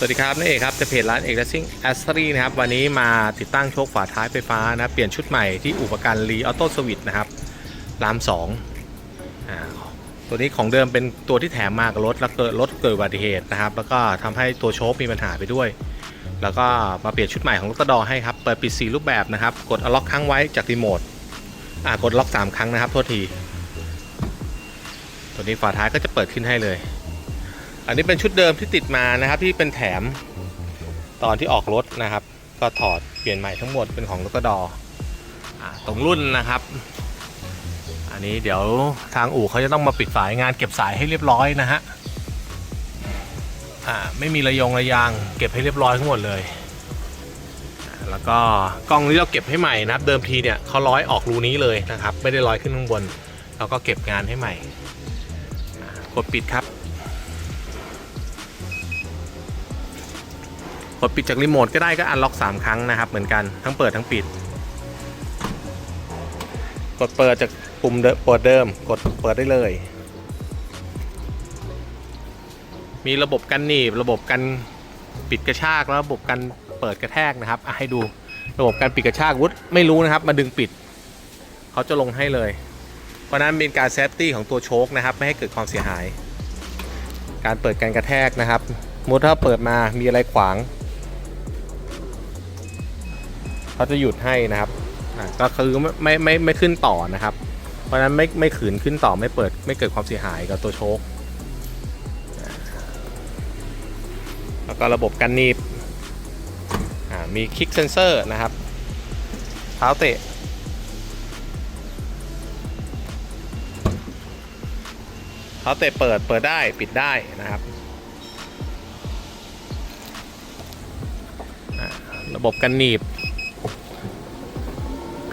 สวัสดีครับนี่เอกครับจะเพจร้านเอก Racing a s t r y นะครับวันนี้มาติดตั้งโชคฝาท้ายไฟฟ้านะครับเปลี่ยนชุดใหม่ที่อุปกรณ์รีออโต้สวิตนะครับรามสองตัวนี้ของเดิมเป็นตัวที่แถมมากับรถแล้วเกิดรถเกิดอุบัติเหตุนะครับ แล้วก็ทำให้ตัวโชคมีปัญหาไปด้วย แล้วก็มาเปลี่ยนชุดใหม่ของรถตดอให้ครับเปิดปิด4รูปแบบนะครับ กดล็อกครั้งไว้จากรีโมทกดล็อก 3 ครั้งนะครับโทษที ตัวนี้ฝาท้ายก็จะเปิดขึ้นให้เลย อันนี้เป็นชุดเดิมที่ติดมานะครับที่เป็นแถมตอนที่ออกรถนะครับ ก็ถอดเปลี่ยนใหม่ทั้งหมดเป็นของรถกระดออ่าตรงรุ่นนะครับ อันนี้เดี๋ยวทางอู่เขาจะต้องมาปิดสายงานเก็บสายให้เรียบร้อยนะฮะอ่าไม่มีระยงระยางเก็บให้เรียบร้อยทั้งหมดเลย แล้วก็กล้องนี้เราเก็บให้ใหม่นะครับ เดิมทีเนี่ยเขาร้อยออกรูนี้เลยนะครับ ไม่ได้ร้อยขึ้นข้างบน เราก็เก็บงานให้ใหม่กดปิดครับ กดปิดจากรีโมทก็ได้ก็อันล็อก 3 ครั้งนะครับเหมือนกันทั้งเปิดทั้งปิด กดเปิดจากปุ่มเดิมเปิดเดิม กดเปิดได้เลย มีระบบกันหนีบระบบกันปิดกระชากแล้วระบบกันเปิดกระแทกนะครับให้ดูระบบการปิดกระชากวุฒไม่รู้นะครับ มาดึงปิด เขาจะลงให้เลย เพราะนั้นเป็นการเซฟตี้ของตัวโชคนะครับ ไม่ให้เกิดความเสียหาย การเปิดการกระแทกนะครับสมมุติถ้าเปิดมามีอะไรขวาง เขาจะหยุดให้นะครับอะก็คือไม่ไม่ไม่ไม่ขึ้นต่อนะครับ เพราะฉะนั้นไม่ไม่ขืนขึ้นต่อไม่เปิดไม่เกิดความเสียหายกับตัวโชคแล้วก็ระบบกันหนีบมีคลิกเซนเซอร์นะครับ เท้าเตะเท้าเตะเปิดเปิดได้ปิดได้นะครับ ระบบกันหนีบ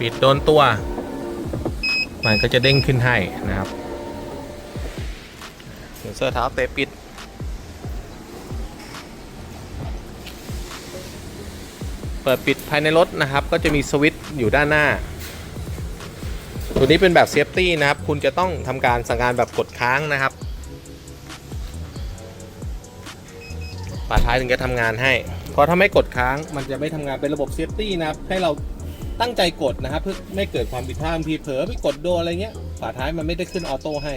ปิดโดนตัว มันก็จะเด้งขึ้นให้นะครับเซ็นเซอร์เท้าเตะปิด เปิดปิดภายในรถนะครับ ก็จะมีสวิตช์อยู่ด้านหน้า ตัวนี้เป็นแบบเซฟตี้นะครับ คุณจะต้องทำการสั่งการแบบกดค้างนะครับฝาท้ายถึงจะทำงานให้ เพราะถ้าไม่กดค้างมันจะไม่ทำงานเป็นระบบเซฟตี้นะครับ ให้เรา ตั้งใจกดนะครับเพื่อไม่เกิดความผิดพลาดทีเผลอไปกดโดนอะไรเงี้ยฝาท้ายมันไม่ได้ขึ้นออโต้ให้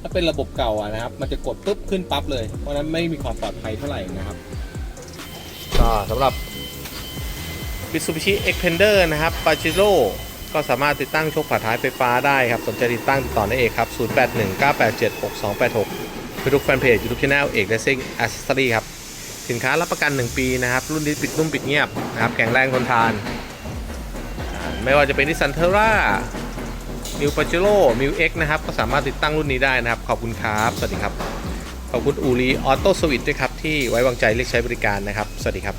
ถ้าเป็นระบบเก่าอะนะครับ มันจะกดปุ๊บขึ้นปั๊บเลย เพราะนั้นไม่มีความปลอดภัยเท่าไหร่นะครับก็สำหรับ Mitsubishi Xpander นะครับ Pajero ก็สามารถติดตั้งชคฝาท้ายไฟฟ้าได้ครับ สนใจติดตั้งติดต่อได้เอกครับ 0819876286 Facebook Fanpage YouTube Channel เอก Racing Accessory ครับ สินค้ารับประกัน 1 ปีนะครับ รุ่นนี้ปิดนุ่มปิดเงียบนะครับ แข็งแรงทนทาน ไม่ว่าจะเป็นนิสสันเทอร่ามิวปาเจโร่มิวเอ็กนะครับ ก็สามารถติดตั้งรุ่นนี้ได้นะครับ ขอบคุณครับ สวัสดีครับ ขอบคุณอูรีออโต้สวิตด้วยครับ ที่ไว้วางใจเลือกใช้บริการนะครับ สวัสดีครับ